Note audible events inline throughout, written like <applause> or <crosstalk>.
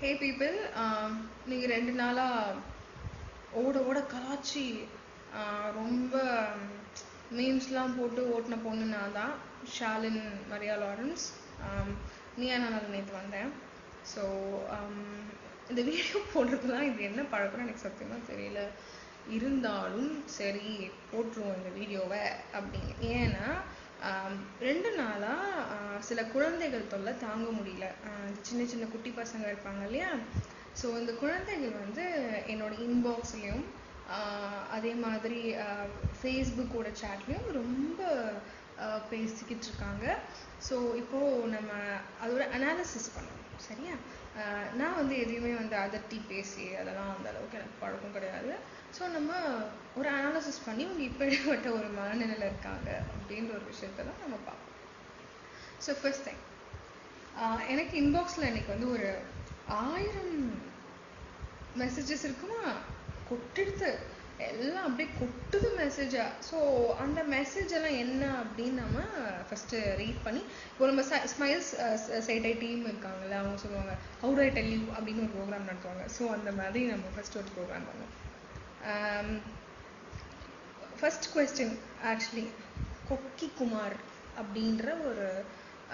ஹே people நீங்கள் ரெண்டு நாளாக ஓட ஓட கலாச்சி ரொம்ப மீம்ஸ்லாம் போட்டு ஓட்டின பொண்ணு நான் தான் ஷாலின் மரியா லாரன்ஸ். நீயா நான் நேற்று வந்தேன்? ஸோ இந்த வீடியோ போடுறதுலாம் இது என்ன பழக்கம் எனக்கு சத்தியமாக தெரியல. இருந்தாலும் சரி போட்டுருவோம் இந்த வீடியோவை அப்படின்னு. ஏன்னா ரெண்டு நாளாக சில குழந்தைகள் தொல்லை தாங்க முடியல. சின்ன சின்ன குட்டி பசங்க இருப்பாங்க இல்லையா? ஸோ இந்த குழந்தைகள் வந்து என்னோட இன்பாக்ஸ்லேயும் அதே மாதிரி ஃபேஸ்புக்கோட சேட்லேயும் ரொம்ப பேசிக்கிட்டு இருக்காங்க. ஸோ இப்போது நம்ம அதோட அனாலிசிஸ் பண்ணணும். சரியா? நான் வந்து எதையுமே வந்து அதட்டி பேசி அதெல்லாம் அந்த அளவுக்கு எனக்கு பழக்கம் கிடையாது. ஸோ நம்ம ஒரு அனாலிசிஸ் பண்ணி இவங்க இப்படிப்பட்ட ஒரு மனநிலையில் இருக்காங்க அப்படின்ற ஒரு விஷயத்தை தான் நம்ம பார்ப்போம். ஸோ ஃபர்ஸ்ட் திங் எனக்கு இன்பாக்ஸில் இன்னைக்கு வந்து ஒரு ஆயிரம் மெசேஜஸ் இருக்குமா? கொட்டெடுத்து எல்லாம் அப்படியே கொட்டுது மெசேஜா ஸோ அந்த மெசேஜ் எல்லாம் என்ன அப்படின்னு நம்ம ஃபஸ்ட்டு ரீட் பண்ணி இப்போ நம்ம ஸ்மைல்ஸ் சைட்டை டீம் இருக்காங்கல்ல அவங்க சொல்லுவாங்க ஹவு ஐ டெல் யூ அப்படின்னு ஒரு ப்ரோக்ராம் நடத்துவாங்க. ஸோ அந்த மாதிரி நம்ம ஃபஸ்ட்டு ஒரு ப்ரோக்ராம் பண்ணுவோம். ஃபஸ்ட் கொஸ்டின் ஆக்சுவலி கொக்கி குமார் அப்படின்ற ஒரு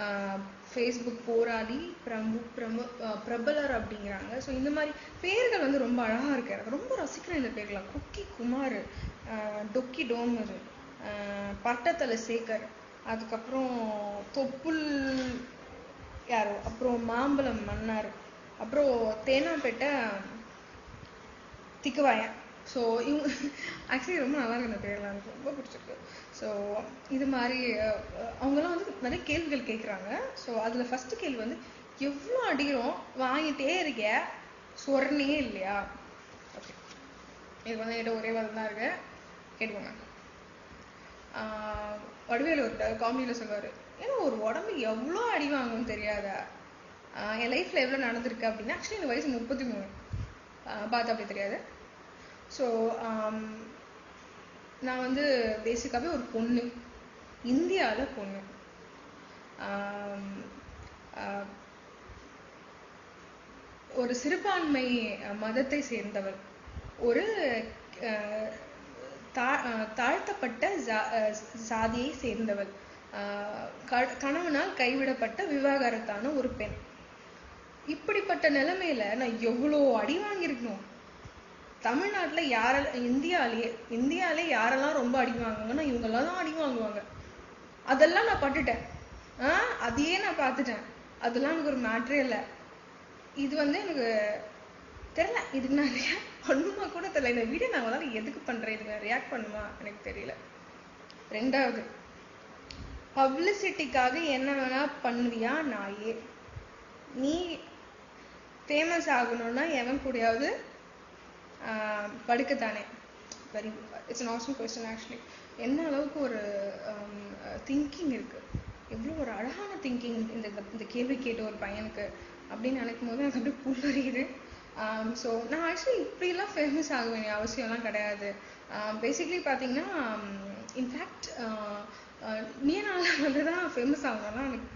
uh, ஃபேஸ்புக் போராளி பிரமு பிரமு uh, பிரபலர் அப்படிங்கிறாங்க. ஸோ இந்த மாதிரி பேர்கள் வந்து ரொம்ப அழகாக இருக்கு. எனக்கு ரொம்ப ரசிக்கிறேன் இந்த பேர்லாம் கொக்கி குமார் டொக்கி டோமர் பட்டத்தலை சேகர் அதுக்கப்புறம் தொப்புள் யாரோ? அப்புறம் மாம்பழம் மன்னார் அப்புறம் தேனாம்பேட்டை திக்குவாயன். ஸோ இவங்க ஆக்சுவலி ரொம்ப நல்லா இருக்கு இந்த பேர்லாம். எனக்கு ரொம்ப பிடிச்சிருக்கு. ஸோ இது மாதிரி அவங்கெல்லாம் வந்து நிறைய கேள்விகள் கேட்குறாங்க ஸோ அதில் ஃபஸ்ட்டு கேள்வி வந்து எவ்வளோ அடிக்கிறோம் வாங்கிட்டே இருக்க. சொரணே இல்லையா? ஓகே இது வந்து என்கிட்ட ஒரே வாதம் தான் இருக்கு. கேட்டுக்கோங்க. வடிவேல் ஒரு காமெடியில் சொல்லுவார் ஏன்னா ஒரு உடம்பு எவ்வளோ அடி வாங்கும்னு தெரியாத? என் லைஃப்பில் எவ்வளோ நடந்திருக்கு? அப்படின்னா. ஆக்சுவலி இந்த வயசு முப்பத்தி மூணு. பார்த்து அப்படி தெரியாது. ஸோ um, நான் வந்து பேசிக்காகவே ஒரு பொண்ணு. இந்தியாவில் பொண்ணு. Um, uh, ஒரு சிறுபான்மை மதத்தை சேர்ந்தவர். ஒரு uh, தா- uh, தாழ்த்தப்பட்ட ஜா- சாதியை சேர்ந்தவள் க- கணவனால் கைவிடப்பட்ட விவாகரத்தான ஒரு பெண். இப்படிப்பட்ட நிலைமையில நான் எவ்வளோ அடி வாங்கியிருக்கணும்? தமிழ்நாட்டில் யார இந்தியாலேயே இந்தியாலே யாரெல்லாம் ரொம்ப அடி வாங்குவாங்கன்னா இவங்கெல்லாம் தான் அடி வாங்குவாங்க. அதெல்லாம் நான் பட்டுட்டேன். ஆ அதையே நான் பார்த்துட்டேன். அதெல்லாம் எனக்கு ஒரு மேட்ரே இல்லை. இது வந்து எனக்கு தெரியல. இதுக்கு நான் ரியாக்ட் பண்ணுமா கூட தெரியல. இந்த வீடியோ நான் முதல்ல எதுக்கு பண்ணுறேன் இதுக்கு நான் ரியாக்ட் பண்ணுமா? எனக்கு தெரியல. ரெண்டாவது பப்ளிசிட்டிக்காக என்ன வேணா பண்ணுவியா நாயே? நீ ஃபேமஸ் ஆகணும்னா எவன் கூடயாவது படுக்கத்தானே. Very it's an awesome question actually என்ன அளவுக்கு ஒரு um, uh, திங்கிங் இருக்குது எவ்வளோ ஒரு அழகான திங்கிங் இந்த இந்த- கேள்வி கேட்ட ஒரு பையனுக்கு அப்படின்னு நினைக்கும் போது எனக்கு அப்படியே புல்லறியுது ஸோ um, நான் ஆக்சுவலி இப்படிலாம் ஃபேமஸ் ஆக வேண்டிய அவசியம்லாம் கிடையாது. Um, பேசிக்லி பார்த்தீங்கன்னா இன்ஃபேக்ட் uh, uh, நீ நாளில் வந்து தான் ஃபேமஸ் ஆகணும்னா எனக்கு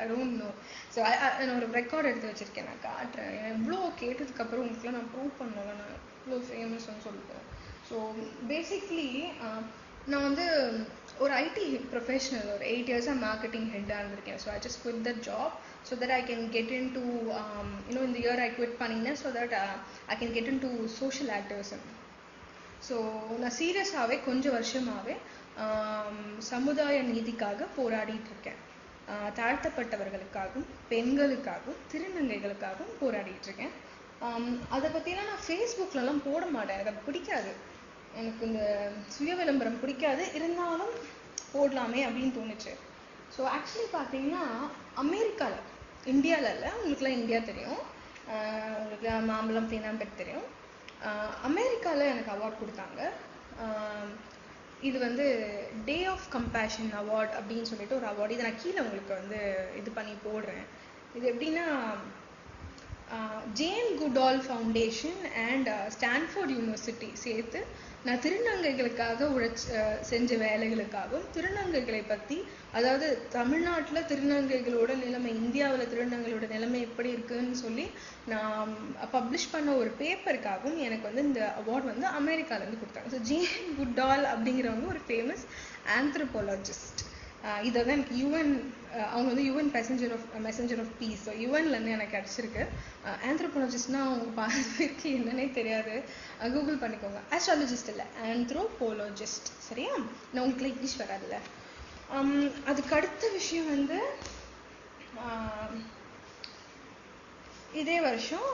ஐ டோன்ட் நோ ஸோ நான் ஒரு ரெக்கார்ட் எடுத்து வச்சிருக்கேன். நான் காட்டுறேன். எவ்வளோ கேட்டதுக்கப்புறம் உங்களுக்குலாம் நான் ப்ரூவ் பண்ணல. நான் இவ்வளோ ஃபேமஸ்னு சொல்லிட்டு ஸோ பேசிக்லி நான் வந்து ஒரு ஐடி ப்ரொஃபஷனல் ஒரு எயிட் இயர்ஸாக மார்க்கெட்டிங் ஹெட்டாக இருந்திருக்கேன். So I just quit the job so that I can get in to இன்னும் இந்த இயர் ஐ குவிட் பண்ணினேன். So that I can get in to social activism so நான் சீரியஸாகவே கொஞ்சம் வருஷமாகவே சமுதாய நீதிக்காக போராடிட்டு இருக்கேன். தாழ்த்தப்பட்டவர்களுக்காகவும் பெண்களுக்காகவும் திருநங்கைகளுக்காகவும் போராடிட்டு இருக்கேன் அதை பற்றிலாம் நான் ஃபேஸ்புக்லலாம் போட மாட்டேன். எனக்கு அது பிடிக்காது. எனக்கு இந்த சுய விளம்பரம் பிடிக்காது. இருந்தாலும் போடலாமே அப்படின்னு தோணுச்சு. ஸோ ஆக்சுவலி பார்த்தீங்கன்னா அமெரிக்காவில் இந்தியாவில் இல்லை உங்களுக்குலாம் இந்தியா தெரியும். உங்களுக்கு மாம்பழம் தேனாம்பேட் தெரியும். அமெரிக்காவில் எனக்கு அவார்ட் கொடுத்தாங்க. இது வந்து டே ஆஃப் கம்பேஷன் அவார்ட் அப்படின்னு சொல்லிட்டு ஒரு அவார்டு இதை நான் கீழே உங்களுக்கு வந்து இது பண்ணி போடுறேன். இது எப்படின்னா Jane Goodall foundation and Stanford university சேர்த்து நான் திருநங்கைகளுக்காக உழைச்ச செஞ்ச வேலைகளுக்காகவும் திருநங்கைகளை பற்றி அதாவது தமிழ்நாட்டில் திருநங்கைகளோட நிலைமை இந்தியாவில் திருநங்கைகளோட நிலைமை எப்படி இருக்குன்னு சொல்லி நான் பப்ளிஷ் பண்ண ஒரு பேப்பருக்காகவும் எனக்கு வந்து இந்த அவார்ட் வந்து அமெரிக்காலேருந்து கொடுத்தாங்க. ஸோ ஜேன் குட்டால் அப்படிங்கிறவங்க ஒரு ஃபேமஸ் ஆந்த்ரோபாலஜிஸ்ட் இதை தான் எனக்கு யூஎன் அவங்க வந்து UN passenger of messenger of peace so யூஎன்லேருந்து எனக்கு கிடச்சிருக்கு. ஆந்த்ரோபோலஜிஸ்ட்னால் அவங்க பாதி பேருக்கு என்னன்னே தெரியாது. கூகுள் பண்ணிக்கோங்க. ஆஸ்ட்ராலஜிஸ்ட் இல்லை ஆந்த்ரோபோலஜிஸ்ட் சரியா? நான் உங்களுக்கு இங்கிலீஷ் வராதுல்ல. அதுக்கு அடுத்த விஷயம் வந்து இதே வருஷம்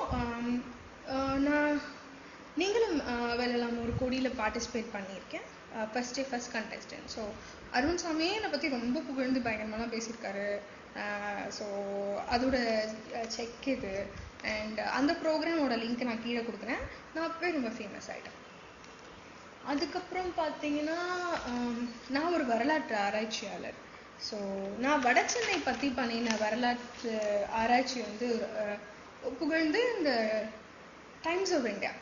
நான் நீங்களும் uh, வெல்லலாம் ஒரு கொடியில் பார்ட்டிசிபேட் பண்ணியிருக்கேன். First day contestant contestant so Arun சாமியே என்னை பற்றி ரொம்ப புகழ்ந்து பயங்கரமாலாம் பேசியிருக்காரு. ஸோ அதோட செக் இது. அண்ட் அந்த ப்ரோக்ராமோட லிங்க் நான் கீழே கொடுக்குறேன். நான் அப்பவே ரொம்ப ஃபேமஸ் ஆகிட்டேன் அதுக்கப்புறம் பார்த்தீங்கன்னா நான் ஒரு வரலாற்று ஆராய்ச்சியாளர். ஸோ நான் வடசென்னை பற்றி பண்ணின வரலாற்று ஆராய்ச்சி வந்து புகழ்ந்து இந்த டைம்ஸ் ஆஃப் இந்தியா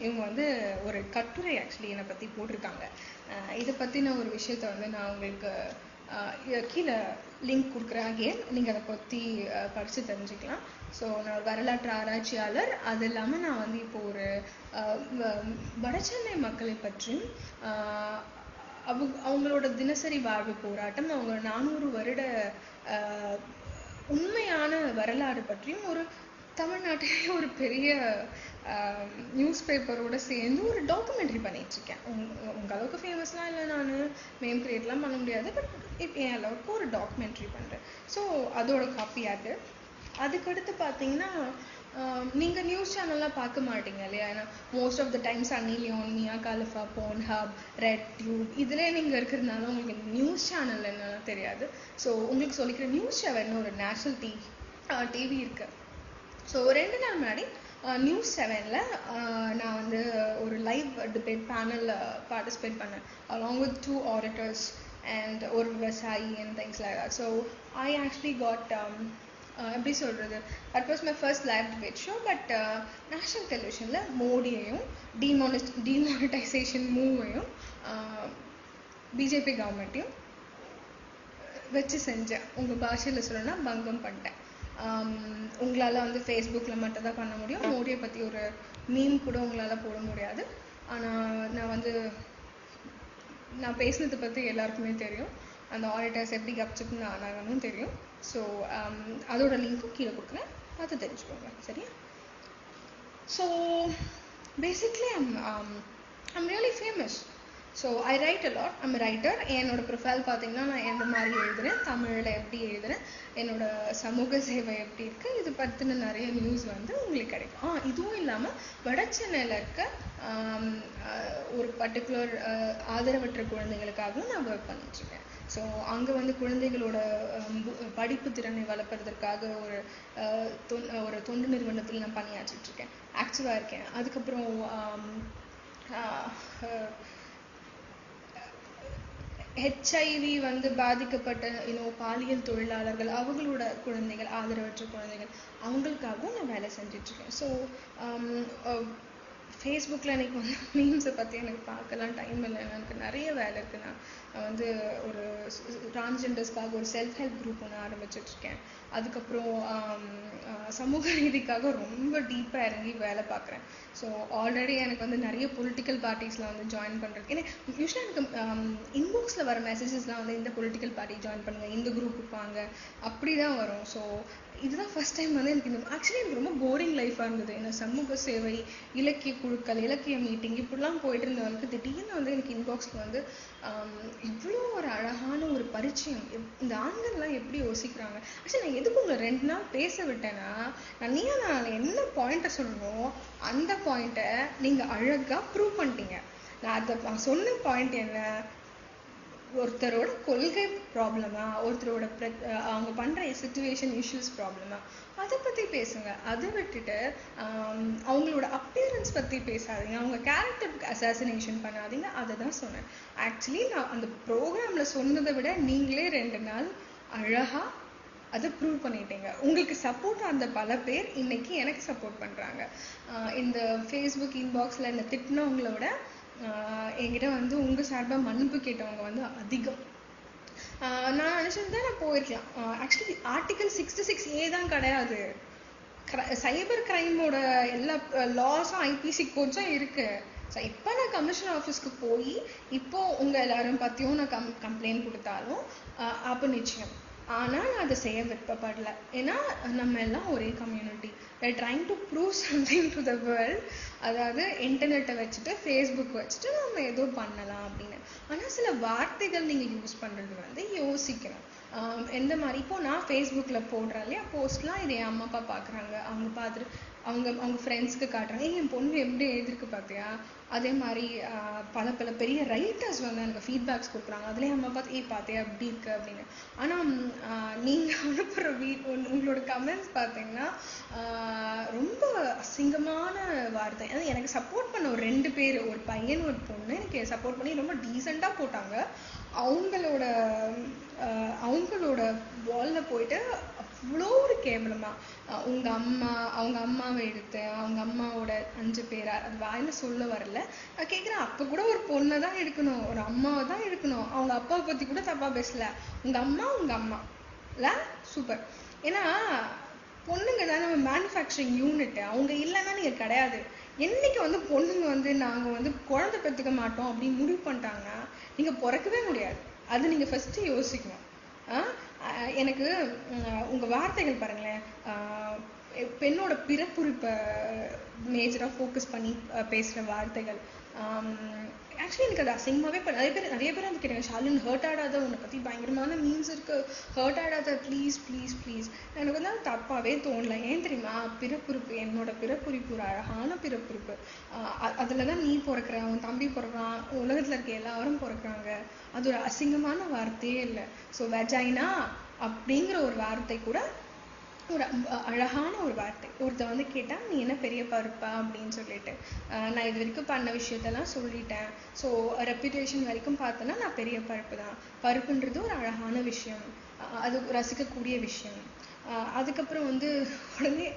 இவங்க வந்து ஒரு கட்டுரை ஆக்சுவலி என்னை பற்றி போட்டிருக்காங்க. அஹ், இதை பற்றின ஒரு விஷயத்த வந்து நான் உங்களுக்கு கீழே லிங்க் கொடுக்குறேன். அகேன் நீங்கள் அதை பற்றி படித்து தெரிஞ்சுக்கலாம். ஸோ நான் ஒரு வரலாற்று ஆராய்ச்சியாளர். அது இல்லாமல் நான் வந்து இப்போ ஒரு அஹ், வடசென்னை மக்களை பற்றியும் அவங்க அவங்களோட தினசரி வாழ்வு போராட்டம் அவங்க நானூறு வருட உண்மையான வரலாறு பற்றியும் ஒரு தமிழ்நாட்டிலே ஒரு பெரிய நியூஸ் பேப்பரோட சேர்ந்து ஒரு டாக்குமெண்ட்ரி பண்ணிகிட்ருக்கேன் உங் உங்கள் அளவுக்கு ஃபேமஸ்லாம் இல்லை நான். நேம் கிரியேட்லாம் பண்ண முடியாது பட் இப்போ என் அளவுக்கு ஒரு டாக்குமெண்ட்ரி பண்ணுறேன் ஸோ அதோட காப்பி அது. அதுக்கடுத்து பார்த்தீங்கன்னா நீங்கள் நியூஸ் சேனல்லாம் பார்க்க மாட்டீங்க இல்லையா? ஏன்னா most of the time Sunny Leone Mia Khalifa Pornhub RedTube இதிலே நீங்கள் இருக்கிறதுனால உங்களுக்கு நியூஸ் சேனல் என்னன்னு தெரியாது. ஸோ உங்களுக்கு சொல்லிக்கிற நியூஸ் செவன் ஒரு நேஷ்னல் டிவி டிவி இருக்குது ஸோ ரெண்டு நாள் முன்னாடி நியூஸ் செவனில் நான் வந்து ஒரு லைவ் டிபேட் பேனலில் பார்ட்டிசிபேட் பண்ணேன். Along with two auditors and ஒரு விவசாயி and things like so I actually got எப்படி சொல்கிறது that was my first live debate show but national டெலிவிஷனில் மோடியையும் டிமானிஸ் டிமானிட்டைசேஷன் மூவையும் பிஜேபி கவர்மெண்ட்டையும் வச்சு செஞ்சேன். உங்கள் பாஷையில் சொல்லணும்னா பங்கம் பண்ணிட்டேன். உங்களால் வந்து ஃபேஸ்புக்கில் மட்டும் தான் பண்ண முடியும். மோடியை பற்றி ஒரு மீம் கூட உங்களால் போட முடியாது. ஆனால் நான் வந்து நான் பேசினதை பற்றி எல்லாருக்குமே தெரியும். அந்த ஆடிட்டர்ஸ் எப்படி கப்சிப்னு ஆனாங்கன்னு தெரியும். ஸோ அதோட லிங்க்கும் கீழே கொடுக்குறேன். அது தெரிஞ்சுக்கோங்க. சரியா? So basically I'm I'm really famous so I write a lot I'm writer என்னோட ப்ரொஃபைல் பார்த்தீங்கன்னா நான் எந்த மாதிரி எழுதுறேன் தமிழில் எப்படி எழுதுறேன் என்னோட சமூக சேவை எப்படி இருக்குது இது பற்றின நிறைய நியூஸ் வந்து உங்களுக்கு கிடைக்கும். ஆ இதுவும் இல்லாமல் வட சென்னையில் இருக்க ஒரு பர்டிகுலர் ஆதரவற்ற குழந்தைகளுக்காகவும் நான் ஒர்க் பண்ணிட்டுருக்கேன். ஸோ அங்கே வந்து குழந்தைகளோட படிப்பு திறனை வளர்ப்பதற்காக ஒரு தொன்- ஒரு தொண்டு நிறுவனத்தில் நான் பணியாற்றிட்டுருக்கேன். ஆக்டிவாக இருக்கேன். அதுக்கப்புறம் ஹெச்ஐவி வந்து பாதிக்கப்பட்ட யூனோ பாலியல் தொழிலாளர்கள் அவங்களோட குழந்தைகள் ஆதரவற்ற குழந்தைகள் அவங்களுக்காகவும் நான் வேலை செஞ்சிட்ருக்கேன் ஸோ um, uh, ஃபேஸ்புக்கில் இன்றைக்கி வந்து <laughs> மீம்ஸை பற்றி எனக்கு பார்க்கலாம் டைம் இல்லை. எனக்கு நிறைய வேலை இருக்குது நான் நான் வந்து ஒரு டிரான்ஸ்ஜெண்டர்ஸ்க்காக ஒரு செல்ஃப் ஹெல்ப் குரூப் ஒன்று ஆரம்பிச்சிட்ருக்கேன் அதுக்கப்புறம் சமூக ரீதிக்காக ரொம்ப டீப்பாக இறங்கி வேலை பார்க்குறேன். ஸோ ஆல்ரெடி எனக்கு வந்து நிறைய பொலிட்டிக்கல் பார்ட்டிஸில் வந்து ஜாயின் பண்ணுறதுக்கு ஏன்னா யூஸ்வலாக எனக்கு இன்பாக்ஸில் வர மெசேஜஸ்லாம் வந்து இந்த பொலிட்டிக்கல் பார்ட்டி ஜாயின் பண்ணுங்க இந்த குரூப் வாங்க. அப்படி தான் வரும். ஸோ இதுதான் ஃபஸ்ட் டைம் வந்து எனக்கு இந்த ஆக்சுவலி எனக்கு ரொம்ப போரிங் லைஃபாக இருந்தது. ஏன்னா சமூக சேவை இலக்கிய குழுக்கள் இலக்கிய மீட்டிங் இப்படிலாம் போயிட்டு இருந்தவங்களுக்கு திடீர்னு வந்து எனக்கு இன்பாக்ஸில் வந்து இவ்வளோ ஒரு அழகான ஒரு பரிச்சயம். இந்த ஆண்கள்லாம் எப்படி யோசிக்கிறாங்க? ஆக்சுவலி நான் எதுக்கு உங்களை ரெண்டு நாள் பேச விட்டேன்னா நான் நீ நான் என்ன பாயிண்ட்டை சொல்லணும் அந்த பாயிண்ட்டை நீங்கள் அழகாக ப்ரூவ் பண்ணிட்டீங்க. நான் அதை நான் சொன்ன பாயிண்ட் என்ன? ஒருத்தரோட கொள்கை ப்ராப்ளமா ஒருத்தரோட ப்ர அவங்க பண்ணுற சுச்சுவேஷன் இஷ்யூஸ் ப்ராப்ளமா அதை பற்றி பேசுங்க. அதை விட்டுட்டு அவங்களோட அப்பியரன்ஸ் பற்றி பேசாதீங்க. அவங்க கேரக்டர் அசாசினேஷன் பண்ணாதீங்க. அதை தான் சொன்னேன். ஆக்சுவலி நான் அந்த ப்ரோக்ராமில் சொன்னதை விட நீங்களே ரெண்டு நாள் அழகாக அதை ப்ரூவ் பண்ணிட்டீங்க. உங்களுக்கு சப்போர்ட் அந்த பல பேர் இன்னைக்கு எனக்கு சப்போர்ட் பண்ணுறாங்க இந்த ஃபேஸ்புக் இன்பாக்ஸில் இந்த திட்டினவங்களோட என்கிட்ட வந்து உங்கள் சார்பாக மன்னிப்பு கேட்டவங்க வந்து அதிகம். ஆஹ் நான் நினச்சிருந்தா நான் போயிருக்கலாம். Actually article sixty six A தான் கிடையாது சைபர் கிரைமோட எல்லா லாஸும் ஐபிசி கோட்ஸும் இருக்கு. ஸோ இப்போ நான் கமிஷன் ஆஃபீஸ்க்கு போய் இப்போ உங்கள் எல்லாரும் பத்தியும் நான் கம் கம்ப்ளைண்ட் கொடுத்தாலும் அப்போ அப்ப நிச்சயம். ஆனால் நான் அதை செய்ய விருப்பப்படல. ஏன்னா நம்ம எல்லாம் ஒரே community I trying to prove something to the world அதாவது இன்டர்நெட்டை வச்சுட்டு ஃபேஸ்புக் வச்சுட்டு நம்ம ஏதோ பண்ணலாம் அப்படின்னு. ஆனால் சில வார்த்தைகள் நீங்கள் யூஸ் பண்ணுறது வந்து யோசிக்கணும். எந்த மாதிரி? இப்போ நான் ஃபேஸ்புக்கில் போடுறேன் இல்லையா? போஸ்ட்லாம் இதை என் அம்மா அப்பா பார்க்குறாங்க அவங்க பார்த்துட்டு அவங்க அவங்க ஃப்ரெண்ட்ஸ்க்கு காட்டுறாங்க. என் பொண்ணு எப்படி எழுதிருக்கு பார்த்தியா அதே மாதிரி பல பல பெரிய ரைட்டர்ஸ் வந்து எனக்கு ஃபீட்பேக்ஸ் கொடுக்குறாங்க. அதுலேயே அம்மா பார்த்து ஏ பார்த்தே அப்படி இருக்கு? அப்படின்னு. ஆனால் நீங்கள் அனுப்புகிற வீ உங்களோட கமெண்ட்ஸ் பார்த்தீங்கன்னா ரொம்ப அசிங்கமான வார்த்தை. அதாவது எனக்கு சப்போர்ட் பண்ண ஒரு ரெண்டு பேர் ஒரு பையன் ஒரு பொண்ணு எனக்கு சப்போர்ட் பண்ணி ரொம்ப டீசெண்டாக போட்டாங்க. அவங்களோட அவங்களோட வாலில் போயிட்டு அவ்வளோ ஒரு கேவலமா. உங்கள் உங்க அம்மா அவங்க அம்மாவை எடுத்து அவங்க அம்மாவோட அஞ்சு பேரா அது வாயில சொல்ல வரல. நான் கேட்குறேன் அப்ப கூட ஒரு பொண்ணை தான் எடுக்கணும் ஒரு அம்மாவை தான் எடுக்கணும். அவங்க அப்பாவை பத்தி கூட தப்பா பேசல. உங்க அம்மா உங்க அம்மா. இல்ல? சூப்பர் ஏன்னா பொண்ணுங்க தான் நம்ம மேனுஃபேக்சரிங் யூனிட்டு அவங்க இல்லைன்னா நீங்க கிடையாது. என்னைக்கு வந்து பொண்ணுங்க வந்து நாங்க வந்து குழந்தை பெற்றுக்க மாட்டோம் அப்படின்னு முடிவு பண்ணிட்டாங்கன்னா நீங்க பிறக்கவே முடியாது. அது நீங்க ஃபர்ஸ்ட் யோசிக்கணும். ஆஹ் எனக்கு உங்கள் வார்த்தைகள் பாருங்களேன். பெண்ணோட பிறப்புறுப்பை மேஜராக ஃபோக்கஸ் பண்ணி பேசுகிற வார்த்தைகள். ஆக்சுவலி எனக்கு அது அசிங்கமாகவே இப்போ நிறைய பேர் நிறைய பேர் வந்து கேட்டாங்க ஷாலின் ஹர்ட் ஆடாத உன்னை பற்றி பயங்கரமான மீன்ஸ் இருக்குது ஹர்ட் ஆடாத ப்ளீஸ் ப்ளீஸ் ப்ளீஸ் எனக்கு வந்து அது தப்பாகவே தோணல. ஏன் தெரியுமா? பிறப்புறுப்பு என்னோட பிறப்புறுப்பு ஒரு அழகான பிறப்புறுப்பு. அதில் தான் நீ பிறக்கிற உன் தம்பி பிறக்கிறான் உலகத்தில் இருக்க எல்லாரும் பிறக்கிறாங்க. அது ஒரு அசிங்கமான வார்த்தையே இல்லை. ஸோ வெஜைனா அப்படிங்கிற ஒரு வார்த்தை கூட ஒரு அழகான ஒரு வார்த்தை. ஒருத்தன் வந்து கேட்டால் நீ என்ன பெரிய பருப்பா அப்படின்னு சொல்லிட்டு. நான் இது வரைக்கும் பண்ண விஷயத்தெல்லாம் சொல்லிட்டேன். ஸோ ரெப்யூட்டேஷன் வரைக்கும் பார்த்தோன்னா நான் பெரிய பருப்பு தான். பருப்புன்றது ஒரு அழகான விஷயம். அது ரசிக்கக்கூடிய விஷயம். அதுக்கப்புறம் வந்து உடனே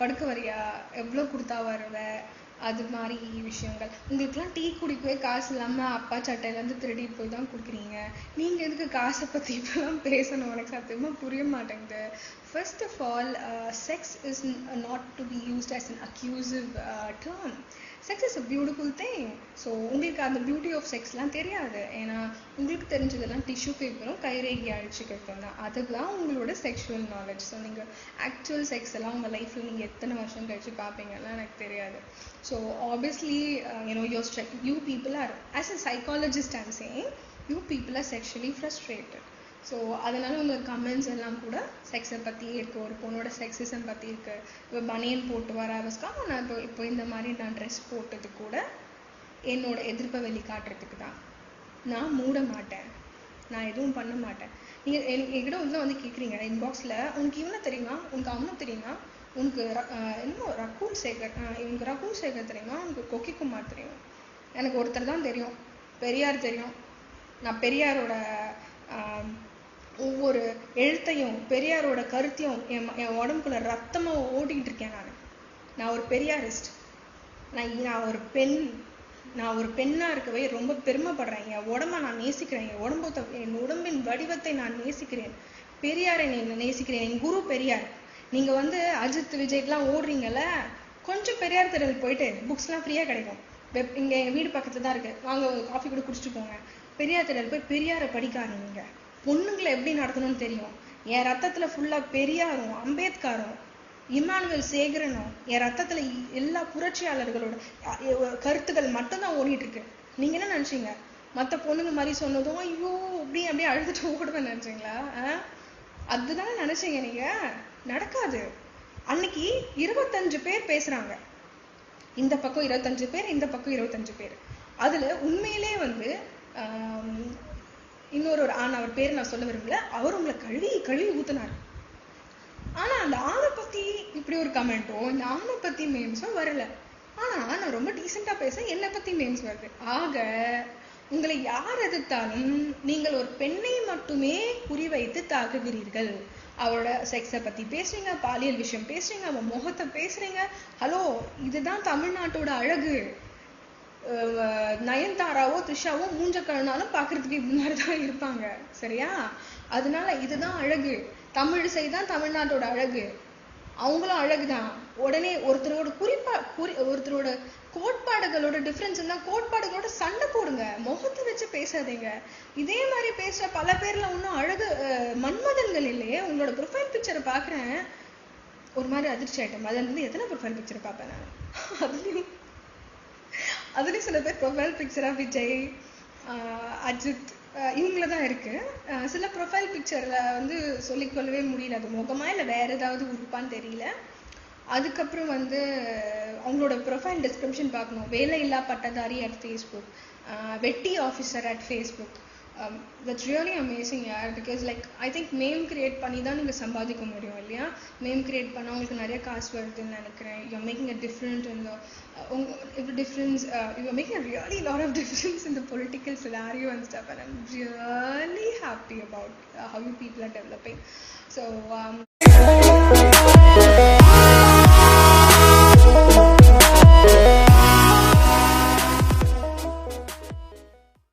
படுக்க வரியா எவ்வளோ கொடுத்தா வருவ? அது மாதிரி விஷயங்கள். உங்களுக்குலாம் டீ குடிக்கவே காசு இல்லாமல் அப்பா சட்டையிலேருந்து திருடிட்டு போய் தான் கொடுக்குறீங்க. நீங்கள் எதுக்கு காசை பற்றி இப்பெல்லாம் பேசணும்? எனக்கு சத்தியமாக புரிய மாட்டேங்குது. First of all sex is not to be used as an accusive term sex is a beautiful thing so உங்களுக்கு அந்த பியூட்டி ஆஃப் செக்ஸ்லாம் தெரியாது. ஏன்னா உங்களுக்கு தெரிஞ்சதெல்லாம் டிஷ்யூ பேப்பரும் கைரேகி அழிச்சுக்கிறதும் தான் அதுதான் உங்களோட செக்ஷுவல் நாலேஜ் ஸோ நீங்கள் ஆக்சுவல் செக்ஸ் எல்லாம் உங்கள் லைஃப்பில் நீங்கள் எத்தனை வருஷம் கழிச்சு பார்ப்பீங்கலாம் எனக்கு தெரியாது. So obviously you know your streak you people are as a psychologist I'm saying you people are sexually frustrated so அதனால உங்கள் கமெண்ட்ஸ் எல்லாம் கூட செக்ஸை பற்றி இருக்குது ஒரு பொண்ணோட செக்ஸிசம் பற்றி இருக்குது இப்போ பனியன் போட்டு வர அவஸ்கா நான் இப்போ இப்போ இந்த மாதிரி நான் ட்ரெஸ் போட்டது கூட என்னோட எதிர்ப்பை வெளிக்காட்டுறதுக்கு தான். நான் மூட மாட்டேன். நான் எதுவும் பண்ண மாட்டேன். நீங்கள் என்- என்கிட்ட உள்ள வந்து கேட்குறீங்க இன்பாக்ஸில் உனக்கு இவனை தெரியுமா? உனக்கு அவனை தெரியுமா? உனக்கு என்னமோ ரகுல் சேகர் இவனுக்கு ரகுல் சேகர் தெரியுமா? உனக்கு கொக்கி குமார் தெரியும். எனக்கு ஒருத்தர் தான் தெரியும். பெரியார் தெரியும். நான் பெரியாரோட ஒவ்வொரு எழுத்தையும் பெரியாரோட கருத்தையும் என் என் உடம்புக்குள்ள ரத்தமாக ஓடிக்கிட்டு இருக்கேன் நான். நான் ஒரு பெரியாரிஸ்ட். நான் நான் ஒரு பெண். நான் ஒரு பெண்ணாக இருக்கவே ரொம்ப பெருமைப்படுறேன். என் உடம்ப நான் நேசிக்கிறேன். என் உடம்பு என் உடம்பின் வடிவத்தை நான் நேசிக்கிறேன். பெரியாரை நான் நேசிக்கிறேன். என் குரு பெரியார். நீங்கள் வந்து அஜித் விஜய்லாம் ஓடுறீங்கல்ல கொஞ்சம் பெரியார் தெருவில் போயிட்டு புக்ஸ்லாம் ஃப்ரீயாக கிடைக்கும். வெப் இங்கே எங்கள் வீடு பக்கத்தில் தான் இருக்குது வாங்க காஃபி கூட குடிச்சிட்டு போங்க. பெரியார் தெருவில் போய் பெரியாரை படிக்க ஆரம்பிங்க பொண்ணுங்களை எப்படி நடத்தணும்னு தெரியும்? என் ரத்தத்தில் ஃபுல்லாக பெரியாரும் அம்பேத்கரும் இமானுவேல் சேகரனும் என் ரத்தத்தில் எல்லா புரட்சியாளர்களோட கருத்துக்கள் மட்டும்தான் ஓடிட்டு இருக்கு என்ன நினச்சிங்க? மற்ற பொண்ணுங்க மாதிரி சொன்னதும் ஐயோ அப்படி அப்படியே அழுதுட்டு ஓடுவேன் நினச்சிங்களா? ஆ? அதுதானே நினச்சிங்க நீங்கள் நடக்காது. அன்னைக்கு இருபத்தஞ்சு பேர் பேசுகிறாங்க இந்த பக்கம் இருபத்தஞ்சு பேர் இந்த பக்கம் இருபத்தஞ்சு பேர். அதில் உண்மையிலே வந்து இன்னொரு ஒரு ஆண் அவர் பேர் நான் சொல்ல விரும்பல. அவர் உங்களை கழுவி கழுவி ஊத்துனாரு. ஆனா அந்த ஆணை பத்தி இப்படி ஒரு கமெண்ட்டும் இந்த ஆணை பத்தி மேம்ஸும் வரல. ஆனா நான் ரொம்ப டீசெண்டா பேச என்னை பத்தி மேம்ஸ் வருது. ஆக உங்களை யார் எதிர்த்தாலும் நீங்கள் ஒரு பெண்ணை மட்டுமே குறிவைத்து தாக்குகிறீர்கள். அவரோட செக்ஸை பத்தி பேசுறீங்க பாலியல் விஷயம் பேசுறீங்க அவன் முகத்தை பேசுறீங்க. ஹலோ இதுதான் தமிழ்நாட்டோட அழகு. நயன்தாராவோ த்ரிஷாவோ மூஞ்ச கழுனாலும் பார்க்கறதுக்கு இப்படி மாதிரி தான் இருப்பாங்க. சரியா? அதனால இதுதான் அழகு. தமிழிசை தான் தமிழ்நாட்டோட அழகு. அவங்களும் அழகுதான் உடனே ஒருத்தரோட குறிப்பா குறி ஒருத்தரோட கோட்பாடுகளோட டிஃப்ரென்ஸ் இருந்தால் கோட்பாடுகளோட சண்டை போடுங்க. முகத்தை வச்சு பேசாதீங்க. இதே மாதிரி பேசுற பல பேர்ல இன்னும் அழகு மன்மதன்கள் இல்லையே? உங்களோட ப்ரொஃபைல் பிக்சரை பார்க்குறேன். ஒரு மாதிரி அதிர்ச்சி ஆயிட்டேன். மதன் வந்து எத்தனை ப்ரொஃபைல் பிக்சர் பார்ப்பேன் நான்? <laughs> அதுலேயும் அதுலேயும் சில பேர் ப்ரொஃபைல் பிக்சராக விஜய் அஜித் இவங்கள தான் இருக்குது சில ப்ரொஃபைல் பிக்சரில் வந்து சொல்லிக்கொள்ளவே முடியல. அது முகமா இல்லை வேறு ஏதாவது உறுப்பான்னு தெரியல. அதுக்கப்புறம் வந்து அவங்களோட ப்ரொஃபைல் டிஸ்கிரிப்ஷன் பார்க்கணும். வேலையில்லா பட்டதாரி அட் ஃபேஸ்புக் வெட்டி officer at Facebook that's really amazing யார் because like I think meme create பண்ணி தான் நீங்கள் சம்பாதிக்க முடியும் இல்லையா? மேம் கிரியேட் பண்ணால் உங்களுக்கு நிறைய காசு வருதுன்னு நினைக்கிறேன். யூ மேக்கிங் அ டிஃப்ரெண்ட் இந்த உங்க இப்போ difference you making a really lot of difference இந்த political scenario and stuff and I'm really happy about how you people are developing so